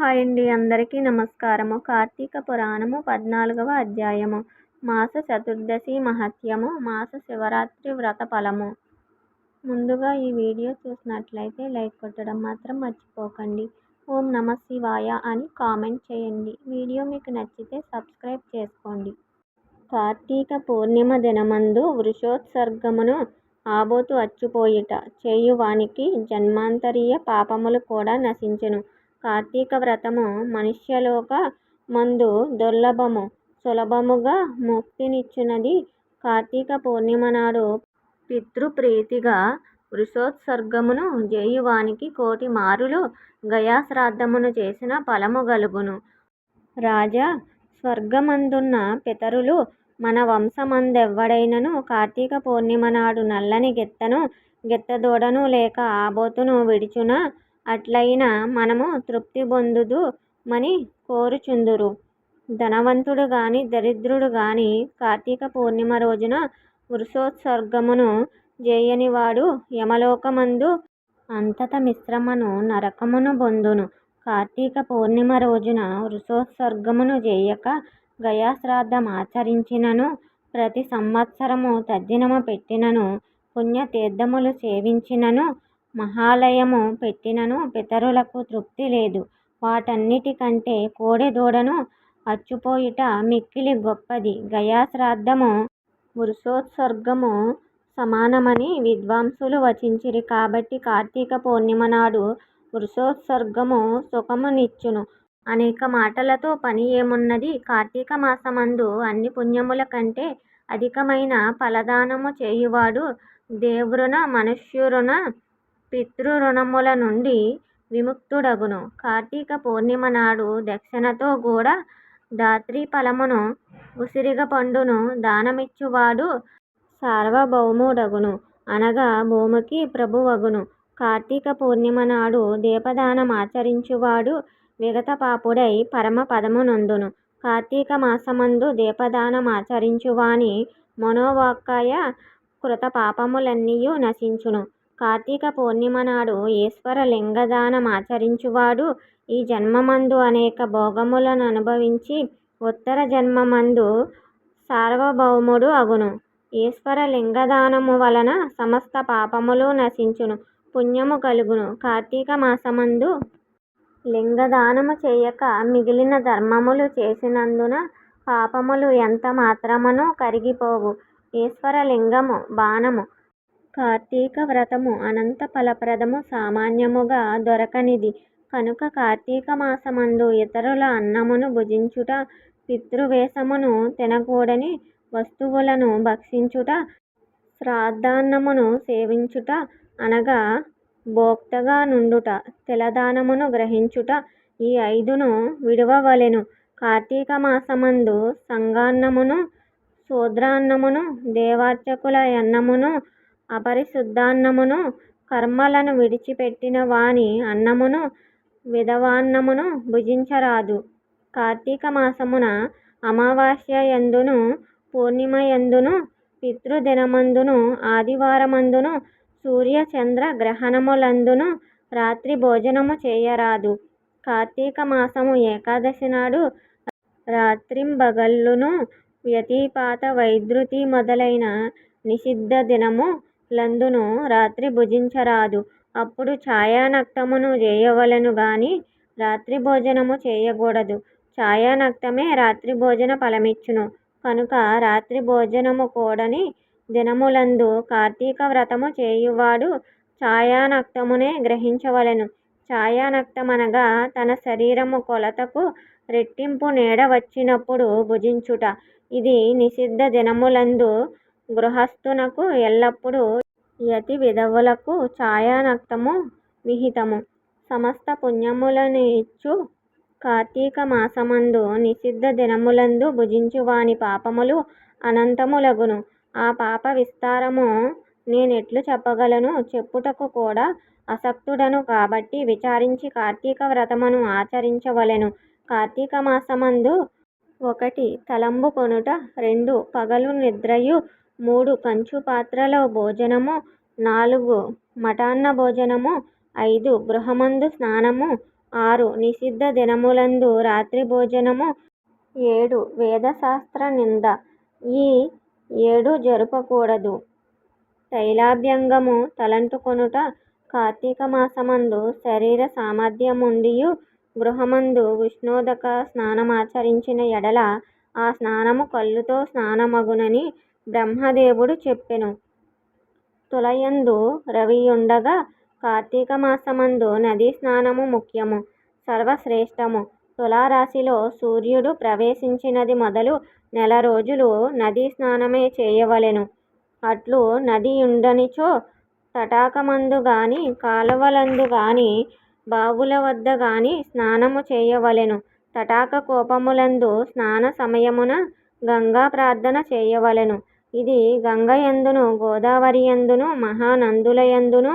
Hi అండి. అందరికీ నమస్కారము. కార్తీక పురాణము పద్నాలుగవ అధ్యాయము. మాస చతుర్దశి మహత్యము. మాస శివరాత్రి వ్రత ఫలము. ముందుగా ఈ వీడియో చూసినట్లయితే లైక్ కొట్టడం మాత్రం మర్చిపోకండి. ఓం నమ శివాయ అని కామెంట్ చేయండి. వీడియో మీకు నచ్చితే సబ్స్క్రైబ్ చేసుకోండి. కార్తీక పూర్ణిమ దినమందు వృషోత్సర్గమును ఆబోతు అచ్చుపోయిట. చేయువానికి జన్మాంతరీయ పాపములు కూడా నశించెను. కార్తీక వ్రతము మనుష్యలోక మందు దుర్లభము సులభముగా ముక్తినిచ్చునది. కార్తీక పూర్ణిమ నాడు పితృప్రీతిగా వృషోత్సర్గమును జేయువానికి కోటి మారులు గయాశ్రాద్ధమును చేసిన ఫలము గలుగును. రాజా స్వర్గమందున్న పితరులు మన వంశమందెవ్వడైనను కార్తీక పూర్ణిమ నాడు నల్లని గిత్తను గిత్తదూడను లేక ఆబోతును విడిచున? అట్లయినా మనము తృప్తి పొందుదు మని కోరుచుందురు. ధనవంతుడు గాని దరిద్రుడు గాని కార్తీక పూర్ణిమ రోజున వృషోత్సర్గమును చేయనివాడు యమలోకమందు అంతత మిశ్రమను నరకమును పొందును కార్తీక పూర్ణిమ రోజున వృషోత్సర్గమును చేయక గయాశ్రాద్ధమాచరించినను ప్రతి సంవత్సరము తద్దినము పెట్టినను పుణ్యతీర్థములు సేవించినను మహాలయము పెట్టినను పితరులకు తృప్తి లేదు. వాటన్నిటికంటే కోడెదూడను అచ్చుపోయుట మిక్కిలి గొప్పది. గయాశ్రాద్ధము వృషోత్సర్గము సమానమని విద్వాంసులు వచించిరి. కాబట్టి కార్తీక పౌర్ణిమ నాడు వృషోత్సర్గము సుఖమునిచ్చును. అనేక మాటలతో పని ఏమున్నది? కార్తీక మాసమందు అన్ని పుణ్యముల కంటే అధికమైన ఫలదానము చేయువాడు దేవృణ మనుష్యురుణ పితృఋణముల నుండి విముక్తుడగును. కార్తీక పూర్ణిమ నాడు దక్షిణతో కూడా ధాత్రి ఫలమును ఉసిరిగ పండును దానమిచ్చువాడు సార్వభౌముడగును. అనగా భూమికి ప్రభువగును. కార్తీక పూర్ణిమ నాడు దీపదానం దీపదానమాచరించువాడు విగతపాపుడై పరమ పదమునొందును. కార్తీక మాసమందు దీపదానం ఆచరించువాని మనోవాక్కాయ కృత పాపములన్నీయు నశించును. కార్తీక పూర్ణిమ నాడు ఈశ్వర లింగదానమాచరించువాడు ఈ జన్మమందు అనేక భోగములను అనుభవించి ఉత్తర జన్మమందు సార్వభౌముడు అగును. ఈశ్వర లింగదానము వలన సమస్త పాపములు నశించును పుణ్యము కలుగును. కార్తీక మాసమందు లింగదానము చేయక మిగిలిన ధర్మములు చేసినందున పాపములు ఎంత మాత్రమును కరిగిపోవు. ఈశ్వర లింగము బాణము కార్తీక వ్రతము అనంత ఫలప్రదము సామాన్యముగా దొరకనిది. కనుక కార్తీక మాసమందు ఇతరుల అన్నమును భుజించుట పితృవేషమును తినకూడని వస్తువులను భక్షించుట శ్రాద్ధాన్నమును సేవించుట అనగా భోక్తగా నుండుట తిలదానమును గ్రహించుట ఈ ఐదును విడువవలెను. కార్తీక మాసమందు సంగాన్నమును శూద్రాన్నమును దేవార్చకుల యన్నమును అపరిశుద్ధాన్నమును కర్మలను విడిచిపెట్టిన వాని అన్నమును విధవాన్నమును భుజించరాదు. కార్తీక మాసమున అమావాస్య యందును పూర్ణిమ యందును పితృదినమందును ఆదివారమందును సూర్య చంద్ర గ్రహణములందును రాత్రి భోజనము చేయరాదు. కార్తీక మాసము ఏకాదశి నాడు రాత్రింబగళ్ళును వ్యతిపాత వైద్యుతి మొదలైన నిషిద్ధ దినము లందును రాత్రి భుజించరాదు. అప్పుడు ఛాయానక్తమును చేయవలెను గాని రాత్రి భోజనము చేయకూడదు. ఛాయానక్తమే రాత్రి భోజన ఫలమిచ్చును. కనుక రాత్రి భోజనము కూడని దినములందు కార్తీక వ్రతము చేయువాడు ఛాయానక్తమునే గ్రహించవలెను. ఛాయానక్తమనగా తన శరీరము కొలతకు రెట్టింపు నీడ వచ్చినప్పుడు భుజించుట. ఇది నిషిద్ధ దినములందు గృహస్థునకు ఎల్లప్పుడూ యతి విధవులకు ఛాయానక్తము విహితము. సమస్త పుణ్యములను ఇచ్చు కార్తీక మాసమందు నిషిద్ధ దినములందు భుజించువాని పాపములు అనంతములగును. ఆ పాప విస్తారము నేనెట్లు చెప్పగలను. చెప్పుటకు కూడా అసక్తుడను కాబట్టి విచారించి కార్తీక వ్రతమును ఆచరించవలెను. కార్తీక మాసమందు ఒకటి తలంబు కొనుట రెండు పగలు నిద్రయు మూడు కంచు పాత్రలో భోజనము నాలుగు మటాన్న భోజనము ఐదు గృహమందు స్నానము ఆరు నిషిద్ధ దినములందు రాత్రి భోజనము ఏడు వేదశాస్త్ర నింద. ఈ ఏడు జరుపకూడదు. తైలాభ్యంగము తలంటుకొనుట కార్తీక మాసమందు శరీర సామర్థ్యముండియు గృహమందు ఉష్ణోదక స్నానమాచరించిన ఎడల ఆ స్నానము కళ్ళుతో స్నానమగునని బ్రహ్మదేవుడు చెప్పెను. తులయందు రవియుండగా కార్తీక మాసమందు నదీ స్నానము ముఖ్యము సర్వశ్రేష్టము. తులారాశిలో సూర్యుడు ప్రవేశించినది మొదలు నెల రోజులు నదీ స్నానమే చేయవలెను. అట్లు నది ఉండనిచో తటాకమందు గాని కాలువలందు గాని బావుల వద్ద గాని స్నానము చేయవలెను. తటాక కోపములందు స్నాన సమయమున గంగా ప్రార్థన చేయవలెను. ఇది గంగయందును గోదావరియందును మహానందులయందును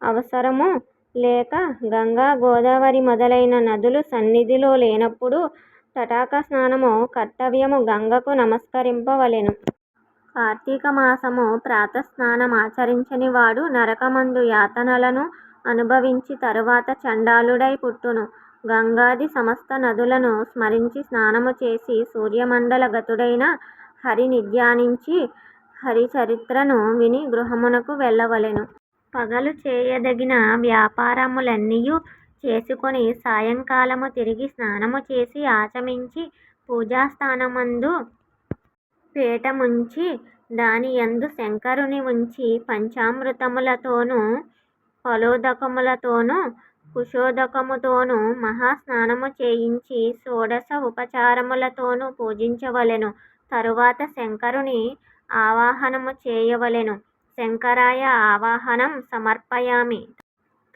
అవసరము లేక గంగా గోదావరి మొదలైన నదులు సన్నిధిలో లేనప్పుడు తటాక స్నానము కర్తవ్యము గంగకు నమస్కరింపవలెను. కార్తీక మాసము ప్రాతస్నానమాచరించని వాడు నరకమందు యాతనలను అనుభవించి తరువాత చండాలుడై పుట్టును. గంగాది సమస్త నదులను స్మరించి స్నానము చేసి సూర్యమండల గతుడైన హరిని ధ్యానించి హరిచరిత్రను విని గృహమునకు వెళ్ళవలెను. పగలు చేయదగిన వ్యాపారములన్నీ చేసుకొని సాయంకాలము తిరిగి స్నానము చేసి ఆచమించి పూజాస్థానమందు పీఠముంచి దానియందు శంకరుని ఉంచి పంచామృతములతోనూ ఫలోదకములతోనూ కుశోదకముతోనూ మహాస్నానము చేయించి షోడశ ఉపచారములతోనూ పూజించవలెను. తరువాత శంకరుని ఆవాహనము చేయవలెను. శంకరాయ ఆవాహనం సమర్పయామి.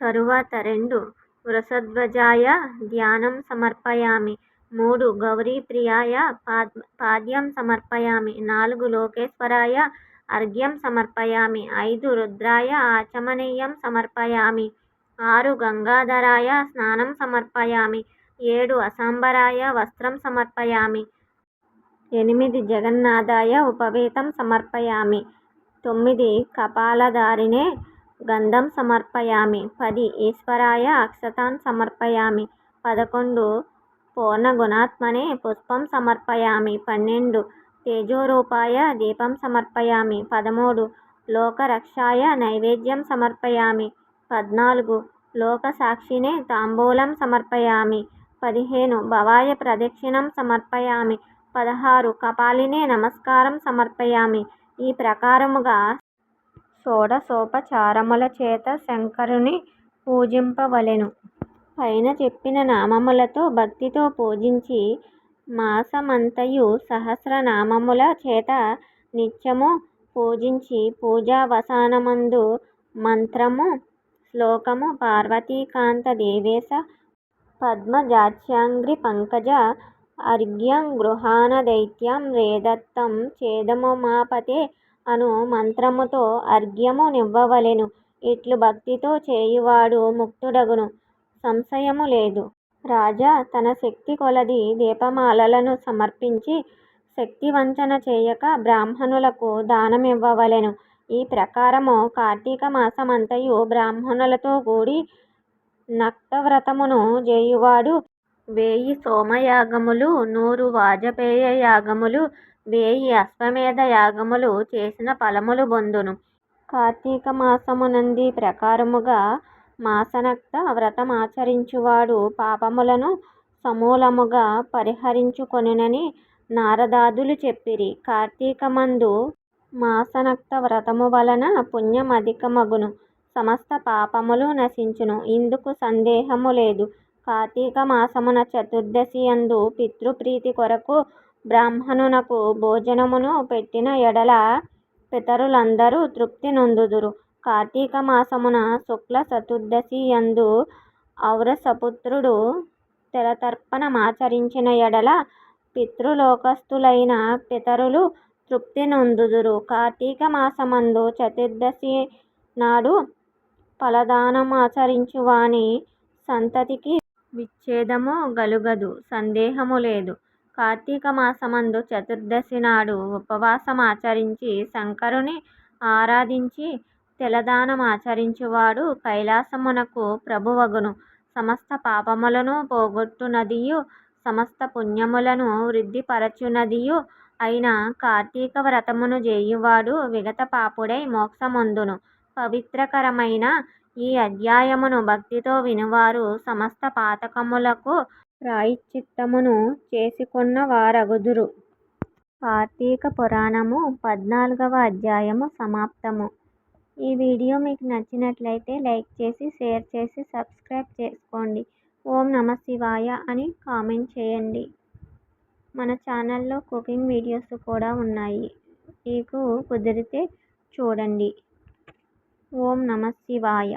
తరువాత రెండు వృషధ్వజాయ ధ్యానం సమర్పయామి. మూడు గౌరీప్రియాయ పాద్ పాద్యం సమర్పయామి. నాలుగు లోకేశ్వరాయ అర్ఘ్యం సమర్పయామి. ఐదు రుద్రాయ ఆచమనీయం సమర్పయామి. ఆరు గంగాధరాయ స్నానం సమర్పయామి. ఏడు అసాంబరాయ వస్త్రం సమర్పయామి. ఎనిమిది జగన్నాథాయ ఉపవీతం సమర్పయామి. తొమ్మిది కపాలధారిణే గంధం సమర్పయామి. పది ఈశ్వరాయ అక్షతాన్ సమర్పయామి. పదకొండు పూర్ణగుణాత్మనే పుష్పం సమర్పయామి. పన్నెండు తేజోరూపాయ దీపం సమర్పయామి. పదమూడు లోకరక్షాయ నైవేద్యం సమర్పయామి. పద్నాలుగు లోకసాక్షినే తాంబూలం సమర్పయామి. పదిహేను భవాయ ప్రదక్షిణం సమర్పయామి. పదహారు. కపాలినే నమస్కారం సమర్పయామి. ఈ ప్రకారముగా షోడశోపచారముల చేత శంకరుని పూజింపవలెను. పైన చెప్పిన నామములతో భక్తితో పూజించి మాసమంతయు సహస్రనామముల చేత నిత్యము పూజించి పూజావసానమందు మంత్రము శ్లోకము పార్వతీకాంత దేవేశ పద్మజాస్యాంఘ్రి పంకజ అర్ఘ్యం గృహాణ దైత్యం రేదత్తం చేదముమాపతే అను మంత్రముతో అర్ఘ్యము నివ్వవలెను. ఇట్లు భక్తితో చేయువాడు ముక్తుడగును. సంశయము లేదు. రాజా తన శక్తి కొలది దీపమాలలను సమర్పించి శక్తి వంచన చేయక బ్రాహ్మణులకు దానమివ్వవలెను. ఈ ప్రకారము కార్తీక మాసమంతయు బ్రాహ్మణులతో కూడి నక్తవ్రతమును చేయువాడు వేయి సోమయాగములు నూరు వాజపేయ యాగములు వేయి అశ్వమేధ యాగములు చేసిన ఫలములు బొందును. కార్తీక మాసమునంది ప్రకారముగా మాసనక్త వ్రతమాచరించువాడు పాపములను సమూలముగా పరిహరించుకొనునని నారదాదులు చెప్పిరి. కార్తీకమందు మాసనక్త వ్రతము వలన పుణ్యమధికమగును సమస్త పాపములు నశించును. ఇందుకు సందేహము లేదు. కార్తీక మాసమున చతుర్దశి యందు పితృప్రీతి కొరకు బ్రాహ్మణునకు భోజనమును పెట్టిన ఎడల పితరులందరూ తృప్తి నొందుదురు. కార్తీక మాసమున శుక్ల చతుర్దశి యందు ఔరసపుత్రుడు తిలతర్పణమాచరించిన ఎడల పితృలోకస్థులైన పితరులు తృప్తి నొందుదురు. కార్తీక మాసమందు చతుర్దశి నాడు ఫలదానమాచరించు వాని సంతతికి విచ్ఛేదము గలుగదు సందేహము లేదు. కార్తీక మాసమందు చతుర్దశి నాడు ఉపవాసం ఆచరించి శంకరుని ఆరాధించి తెలదానం ఆచరించువాడు కైలాసమునకు ప్రభువగును. సమస్త పాపములను పోగొట్టునదియు సమస్త పుణ్యములను వృద్ధిపరచునదియు అయిన కార్తీక వ్రతమును చేయువాడు విగత పాపుడై మోక్షమొందును. పవిత్రకరమైన ఈ అధ్యాయమును భక్తితో వినువారు సమస్త పాతకములకు ప్రాయశ్చిత్తమును చేసుకొన్న వారగుదురు. కార్తీక పురాణము పద్నాలుగవ అధ్యాయము సమాప్తము. ఈ వీడియో మీకు నచ్చినట్లయితే లైక్ చేసి షేర్ చేసి సబ్స్క్రైబ్ చేసుకోండి. ఓం నమ శివాయ అని కామెంట్ చేయండి. మన ఛానల్లో కుకింగ్ వీడియోస్ కూడా ఉన్నాయి. మీకు కుదిరితే చూడండి. ఓం నమ శివాయ.